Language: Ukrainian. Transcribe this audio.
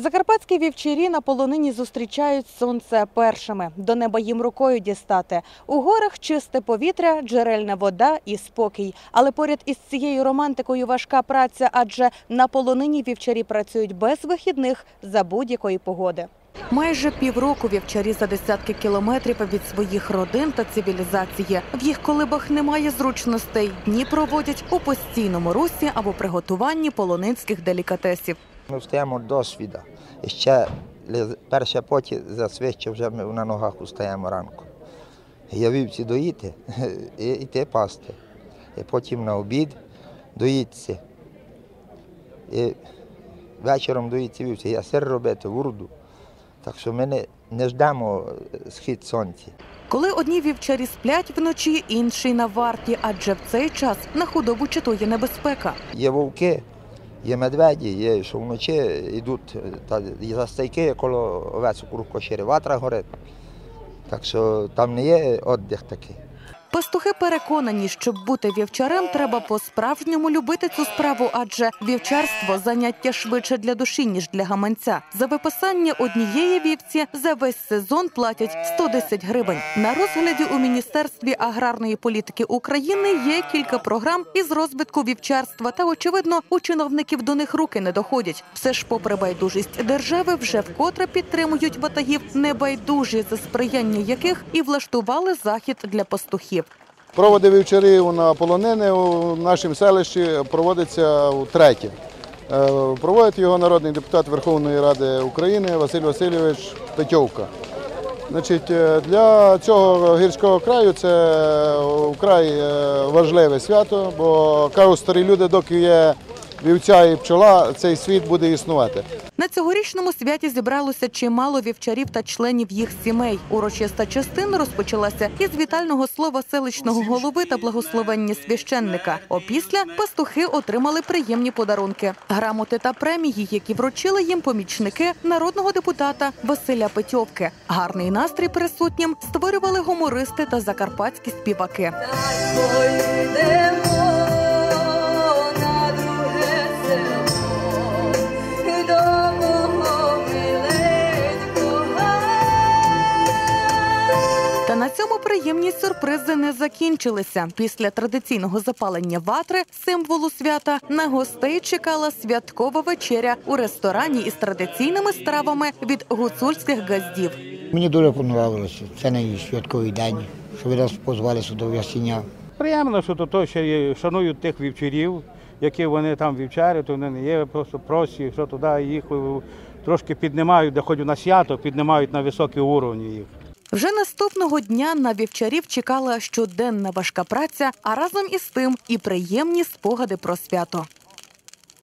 Закарпатські вівчарі на полонині зустрічають сонце першими. До неба їм рукою дістати. У горах чисте повітря, джерельна вода і спокій. Але поряд із цією романтикою важка праця, адже на полонині вівчарі працюють без вихідних за будь-якої погоди. Майже півроку вівчарі за десятки кілометрів від своїх родин та цивілізації. В їх колибах немає зручностей. Дні проводять у постійному русі або приготуванні полонинських делікатесів. Ми встаємо до свіда. І ще перша поті засвище вже ми на ногах устаємо ранку. Я вівці доїти і йти пасти. І потім на обід доїтися. І вечором доїться вівці. Я сир робити, вурду. Так що ми не, не ждемо е, схід сонця. Коли одні вівчарі сплять вночі, інші на варті, адже в цей час на худобу читує небезпека. Є вовки, є медведі, є, що вночі йдуть та і за коло овець у кошері ватра горить. Так що там не є віддих такий. Пастухи переконані, щоб бути вівчарем, треба по-справжньому любити цю справу, адже вівчарство заняття швидше для душі, ніж для гаманця. За виписання однієї вівці за весь сезон платять 110 гривень. На розгляді у міністерстві аграрної політики України є кілька програм із розвитку вівчарства, та очевидно, у чиновників до них руки не доходять. Все ж, попри байдужість держави, вже вкотре підтримують ватагів небайдужі, за сприяння яких і влаштували захід для пастухів. Проводи вівчарів на полонини у нашому селищі проводиться втретє. Е, Проводить його народний депутат Верховної Ради України Василь Васильович Петьовка. Е, для цього гірського краю це вкрай е, важливе свято, бо кажуть старі люди, доки є вівця і пчола, цей світ буде існувати. На цьогорічному святі зібралося чимало вівчарів та членів їх сімей. Урочиста частина розпочалася із вітального слова селищного голови та благословення священника. Опісля пастухи отримали приємні подарунки, грамоти та премії, які вручили їм помічники народного депутата Василя Петьовки. Гарний настрій присутнім створювали гумористи та закарпатські співаки. Цьому приємні сюрпризи не закінчилися. Після традиційного запалення ватри, символу свята, на гостей чекала святкова вечеря у ресторані із традиційними стравами від гуцульських газдів. Мені дуже понравилося. Це не святковий день, що ви нас позвали сюди в Ясіня. Приємно, що то ще є, шанують тих вівчарів, які вони там вівчарі, то вони не є просто прості, що туди їх е, трошки піднімають, де хоч на свято, піднімають на високі уровні їх. Вже наступного дня на вівчарів чекала щоденна важка праця, а разом із тим і приємні спогади про свято.